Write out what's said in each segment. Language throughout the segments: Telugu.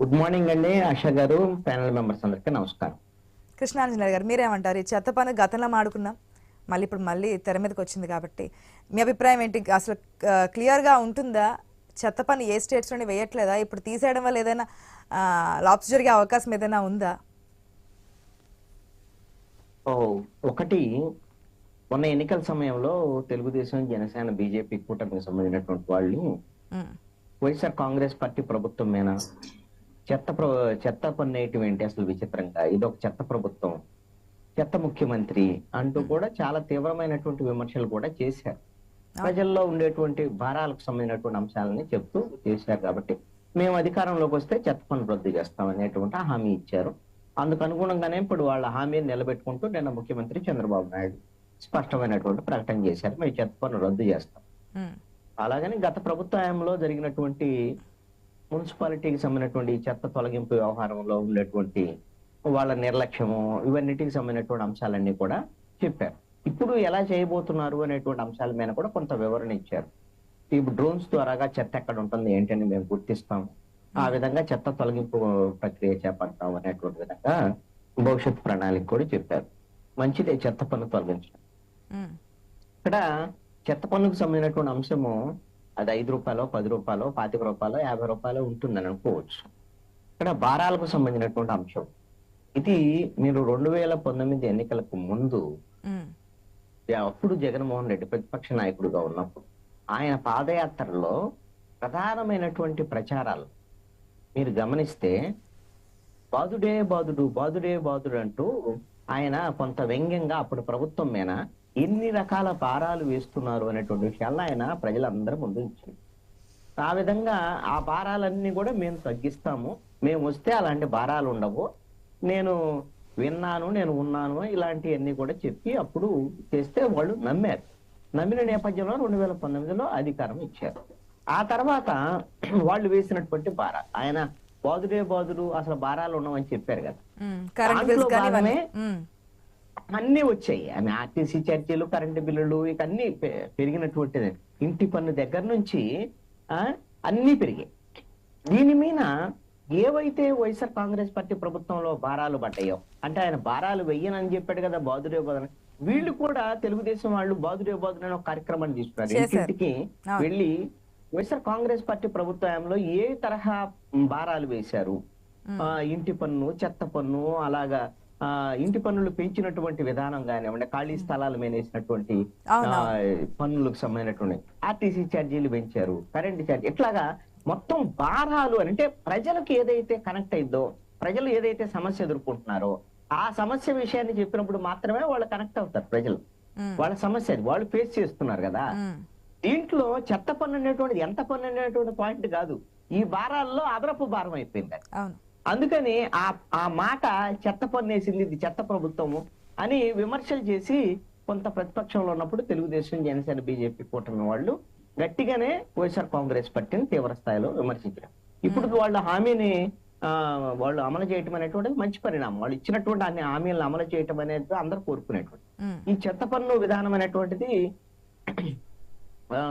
గుడ్ మార్నింగ్ అండి ఆశా గారు ప్యానల్ మెంబర్స్ అందరికీ నమస్కారం. కృష్ణాంజనేయ గారు మీరేమంటారు ఈ చెత్త పని గతంలో మాడుకున్నాం. మళ్ళీ ఇప్పుడు మళ్ళీ తెర మీదకి వచ్చింది కాబట్టి. మీ అభిప్రాయం ఏంటి? అసలు క్లియర్గా ఉంటుందా? చెత్త పని ఏ స్టేట్స్లోనే వేయట్లేదా? ఇప్పుడు తీసేయడం వల్ల ఏదైనా లాప్స్ జరిగే అవకాశం ఏదైనా ఉందా? ఓ ఒకటి మొన్న ఎన్నికల సమయంలో తెలుగుదేశం జనసేన బీజేపీ కూటమికి సంబంధించినటువంటి వాళ్ళు వైఎస్ఆర్ కాంగ్రెస్ పార్టీ ప్రభుత్వం మీద చెత్త ప్ర చెత్త పన్నేయటం ఏంటి అసలు విచిత్రంగా? ఇది ఒక చెత్త ప్రభుత్వం. చెత్త ముఖ్యమంత్రి అంటూ కూడా చాలా తీవ్రమైనటువంటి విమర్శలు కూడా చేశారు. ప్రజల్లో ఉండేటువంటి భారాలకు సంబంధించినటువంటి అంశాలని చెప్తూ చేశారు కాబట్టి మేము అధికారంలోకి వస్తే చెత్త పన్ను రద్దు చేస్తాం అనేటువంటి హామీ ఇచ్చారు. అందుకు అనుగుణంగానే ఇప్పుడు వాళ్ళ హామీని నిలబెట్టుకుంటూ నిన్న ముఖ్యమంత్రి చంద్రబాబు నాయుడు స్పష్టమైనటువంటి ప్రకటన చేశారు. మేము చెత్త పన్ను రద్దు చేస్తాం. ఉమ్, అలాగని గత ప్రభుత్వ హయాంలో జరిగినటువంటి మున్సిపాలిటీకి సంబంధించినటువంటి ఈ చెత్త తొలగింపు వ్యవహారంలో ఉండేటువంటి వాళ్ళ నిర్లక్ష్యము ఇవన్నిటికి సంబంధించినటువంటి అంశాలన్నీ కూడా చెప్పారు. ఇప్పుడు ఎలా చేయబోతున్నారు అనేటువంటి అంశాల మీద కూడా కొంత వివరణ ఇచ్చారు. ఇప్పుడు డ్రోన్స్ ద్వారాగా చెత్త ఎక్కడ ఉంటుంది ఏంటని మేము గుర్తిస్తాం. ఆ విధంగా చెత్త తొలగింపు ప్రక్రియ చేపడతాం అనేటువంటి విధంగా భవిష్యత్ ప్రణాళిక కూడా చెప్పారు. మంచిదే చెత్త పన్ను తొలగించడం. ఇక్కడ చెత్త పన్నుకు సంబంధించినటువంటి అంశము అది ఐదు రూపాయలు పది రూపాయలు పాతిక రూపాయలు యాభై రూపాయలు ఉంటుందని అనుకోవచ్చు. ఇక్కడ భారాలకు సంబంధించినటువంటి అంశం. ఇది మీరు రెండు వేల పంతొమ్మిది ఎన్నికలకు ముందు అప్పుడు జగన్మోహన్ రెడ్డి ప్రతిపక్ష నాయకుడిగా ఉన్నప్పుడు ఆయన పాదయాత్రలో ప్రధానమైనటువంటి ప్రచారాలు. మీరు గమనిస్తే బాదుడే బాదుడు బాదుడే బాదుడు అంటూ ఆయన కొంత వ్యంగ్యంగా అప్పుడు ప్రభుత్వం మీద ఎన్ని రకాల భారాలు వేస్తున్నారు? అనేటువంటి విషయాలను ఆయన ప్రజలందరి ముందు ఇచ్చింది ఆ విధంగా ఆ భారాలన్నీ కూడా మేము తగ్గిస్తాము. మేము వస్తే అలాంటి భారాలు ఉండవు. నేను విన్నాను నేను ఉన్నాను ఇలాంటివన్నీ కూడా చెప్పి అప్పుడు చేస్తే వాళ్ళు నమ్మారు. నమ్మిన నేపథ్యంలో రెండు వేల పంతొమ్మిదిలో అధికారం ఇచ్చారు. ఆ తర్వాత వాళ్ళు వేసినటువంటి భార ఆయన బాదుడే బాదుడు అసలు భారాలు ఉండవని చెప్పారు కదా. దాంట్లో భాగమే అన్ని వచ్చాయి. ఆమె ఆర్టీసీ ఛార్జీలు కరెంటు బిల్లులు ఇక అన్ని పెరిగినటువంటిది. ఇంటి పన్ను దగ్గర నుంచి ఆ అన్ని పెరిగాయి. దీని మీద ఏవైతే వైఎస్ఆర్ కాంగ్రెస్ పార్టీ ప్రభుత్వంలో భారాలు పడ్డాయో అంటే ఆయన భారాలు వెయ్యనని చెప్పాడు కదా బాదుడే బాదుని వీళ్ళు కూడా తెలుగుదేశం వాళ్ళు బాదుడే అనే ఒక కార్యక్రమాన్ని తీసుకున్నారు. అవును. వెళ్ళి వైఎస్ఆర్ కాంగ్రెస్ పార్టీ ప్రభుత్వంలో ఏ తరహా భారాలు వేశారు? ఆ, ఇంటి పన్ను చెత్త పన్ను అలాగా ఆ, ఇంటి పన్నులు పెంచినటువంటి విధానం కానివ్వండి ఖాళీ స్థలాలు మేనేసినటువంటి పన్నులకు సంబంధించినటువంటి ఆర్టీసీ ఛార్జీలు పెంచారు కరెంట్ ఛార్జీ ఇట్లాగా మొత్తం భారాలు అని అంటే ప్రజలకు ఏదైతే కనెక్ట్ అయిందో ప్రజలు ఏదైతే సమస్య ఎదుర్కొంటున్నారో ఆ సమస్య విషయాన్ని చెప్పినప్పుడు మాత్రమే వాళ్ళు కనెక్ట్ అవుతారు ప్రజలు. వాళ్ళ సమస్య అది వాళ్ళు ఫేస్ చేస్తున్నారు కదా. దీంట్లో చెత్త పన్ను అనేటువంటిది ఎంత పన్ను అనేటువంటి పాయింట్ కాదు. ఈ భారాల్లో అదనపు భారం అయిపోయింది అందుకని ఆ ఆ మాట చెత్త పన్ను వేసింది ఇది చెత్త ప్రభుత్వము అని విమర్శలు చేసి కొంత ప్రతిపక్షంలో ఉన్నప్పుడు తెలుగుదేశం జనసేన బీజేపీ కూటమి వాళ్ళు గట్టిగానే వైఎస్ఆర్ కాంగ్రెస్ పార్టీని తీవ్ర స్థాయిలో విమర్శించారు. ఇప్పుడు వాళ్ళ హామీని ఆ, వాళ్ళు అమలు చేయటం అనేటువంటిది మంచి పరిణామం. వాళ్ళు ఇచ్చినటువంటి అన్ని హామీలను అమలు చేయటం అనేది అందరూ కోరుకునేటువంటి. ఈ చెత్త పన్ను విధానం అనేటువంటిది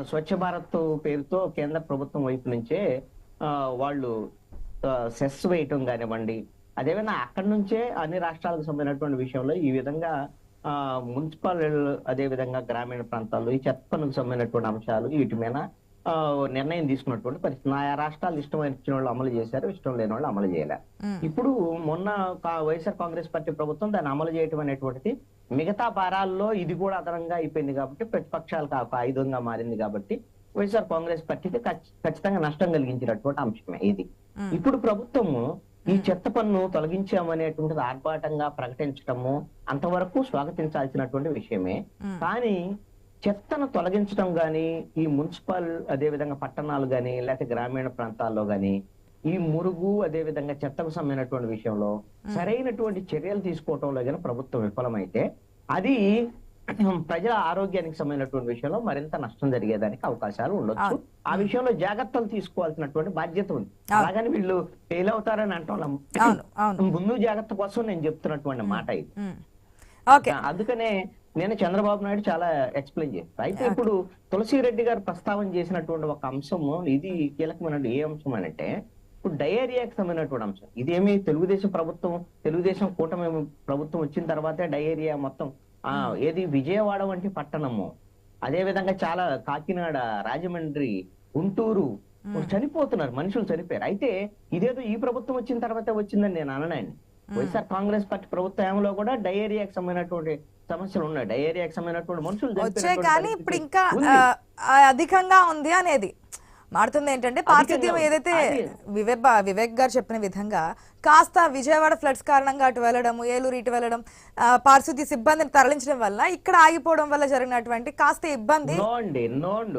స్వచ్ఛ భారత్ పేరుతో కేంద్ర ప్రభుత్వం వైపు నుంచే వాళ్ళు సెస్ వేయటం కానివ్వండి అదేవిధంగా అక్కడి నుంచే అన్ని రాష్ట్రాలకు సంబంధించినటువంటి విషయంలో ఈ విధంగా ఆ, మున్సిపల్ అదే విధంగా గ్రామీణ ప్రాంతాల్లో ఈ చెత్త పన్నుకు సంబంధించినటువంటి అంశాలు వీటి మీద ఆ, నిర్ణయం తీసుకున్నటువంటి పరిస్థితి. ఆయా రాష్ట్రాలు ఇష్టం వచ్చిన వాళ్ళు అమలు చేశారు ఇష్టం లేని వాళ్ళు అమలు చేయలే. ఉమ్, ఇప్పుడు మొన్న వైఎస్ఆర్ కాంగ్రెస్ పార్టీ ప్రభుత్వం దాన్ని అమలు చేయటం అనేటువంటిది మిగతా భారాల్లో ఇది కూడా అదనంగా అయిపోయింది కాబట్టి ప్రతిపక్షాలకు ఒక ఆయుధంగా మారింది కాబట్టి వైఎస్ఆర్ కాంగ్రెస్ పార్టీకి ఖచ్- ఖచ్చితంగా నష్టం కలిగించినటువంటి అంశమే ఇది. ఇప్పుడు ప్రభుత్వము ఈ చెత్త పన్ను తొలగించామనేటువంటిది ఆర్భాటంగా ప్రకటించడము అంతవరకు స్వాగతించాల్సినటువంటి విషయమే. కానీ చెత్తను తొలగించడం గాని ఈ మున్సిపల్ అదే విధంగా పట్టణాలు గాని లేకపోతే గ్రామీణ ప్రాంతాల్లో గాని ఈ మురుగు అదే విధంగా చెత్తకు సంబంధించినటువంటి విషయంలో సరైనటువంటి చర్యలు తీసుకోవటంలో కానీ ప్రభుత్వం విఫలమైతే అది ప్రజల ఆరోగ్యానికి సంబంధించినటువంటి విషయంలో మరింత నష్టం జరిగేదానికి అవకాశాలు ఉండొచ్చు. ఆ విషయంలో జాగ్రత్తలు తీసుకోవాల్సినటువంటి బాధ్యత ఉంది. అలాగని వీళ్ళు ఫెయిల్ అవుతారని అంటాం ముందు జాగ్రత్త కోసం నేను చెప్తున్నటువంటి మాట ఇది. అందుకనే నేను చంద్రబాబు నాయుడు చాలా ఎక్స్ప్లెయిన్ చేస్తాను అయితే ఇప్పుడు తులసి రెడ్డి గారు ప్రస్తావన చేసినటువంటి ఒక అంశము ఇది కీలకమైన ఏ అంశం అంటే ఇప్పుడు డయేరియాకి సంబంధించినటువంటి అంశం. ఇదేమి తెలుగుదేశం ప్రభుత్వం తెలుగుదేశం కూటమి ప్రభుత్వం వచ్చిన తర్వాతే డయేరియా మొత్తం. ఆ ఏది విజయవాడ వంటి పట్టణము. అదే విధంగా చాలా కాకినాడ రాజమండ్రి గుంటూరు చనిపోతున్నారు. మనుషులు చనిపోయారు. అయితే ఇదేదో ఈ ప్రభుత్వం వచ్చిన తర్వాతే వచ్చిందని నేను అననాయని వైఎస్ఆర్ కాంగ్రెస్ పార్టీ ప్రభుత్వ హయాంలో కూడా డయేరియాకి సంబంధించినటువంటి సమస్యలు ఉన్నాయి. డయేరియాకి సంబంధించినటువంటి మనుషులు కానీ ఇప్పుడు ఇంకా అధికంగా ఉంది అనేది. మారుతుంది ఏంటంటే పారిశుద్ధ్యం. ఏదైతే వివేక్ వివేక్ గారు చెప్పిన విధంగా కాస్త విజయవాడ ఫ్లడ్స్ కారణంగా అటు వెళ్ళడం ఏలూరు ఇటు వెళ్ళడం పారిశుద్ధ్య సిబ్బందిని తరలించడం వల్ల ఇక్కడ ఆగిపోవడం వల్ల జరిగినటువంటి కాస్త ఇబ్బంది.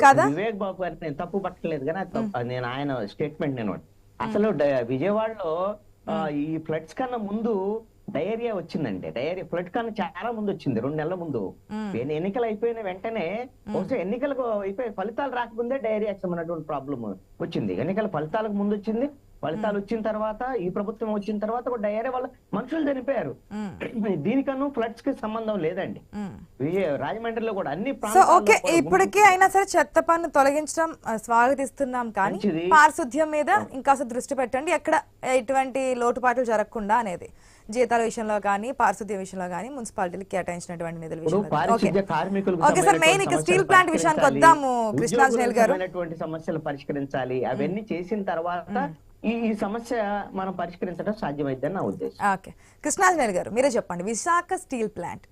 కదా? వివేక్ బాబు గారిని నేను తప్పు పట్టలేదు కానీ నేను ఆయన స్టేట్మెంట్ నేను అసలు విజయవాడలో ఈ ఫ్లడ్స్ కన్నా ముందు డయేరియా వచ్చిందండి. డయేరియా ఫ్లడ్ కన్నా చాలా ముందు వచ్చింది. రెండు నెలల ముందు. ఎన్ని- ఎన్నికలు అయిపోయిన వెంటనే బహుశా ఎన్నికలకు అయిపోయి ఫలితాలు రాకముందే డయేరియా అన్నటువంటి ప్రాబ్లం వచ్చింది. ఎన్నికల ఫలితాలకు ముందు వచ్చింది. ఫలితాలు వచ్చిన తర్వాత ఈ ప్రభుత్వం వచ్చిన తర్వాత కూడా డయేరియా వల్ల మనుషులు చనిపోయారు. దీనికన్నా ఫ్లడ్స్కి సంబంధం లేదండి. రాజమండ్రిలో కూడా అన్ని ఓకే ఇప్పటికీ అయినా సరే చెత్త పన్ను తొలగించడం స్వాగతిస్తున్నాం కానీ. పారిశుద్ధ్యం మీద ఇంకాస్త దృష్టి పెట్టండి. ఎక్కడ ఎటువంటి లోటుపాట్లు జరగకుండా అనేది జీతాల విషయంలో కానీ పారిశుద్ధ్యం విషయంలో కానీ మున్సిపాలిటీలకు కేటాయించినటువంటి నిధుల విషయంలో. ఓకే. సార్ మెయిన్ ఇక స్టీల్ ప్లాంట్ విషయానికి వద్దాము కృష్ణాంజనేయులు గారు. సమస్యలు పరిష్కరించాలి. అవన్నీ చేసిన తర్వాత ఈ సమస్య మనం పరిష్కరించడం సాధ్యమైద్దని నా ఉద్దేశం. ఓకే. కృష్ణాంజనేయులు గారు మీరే చెప్పండి. Visakha steel plant.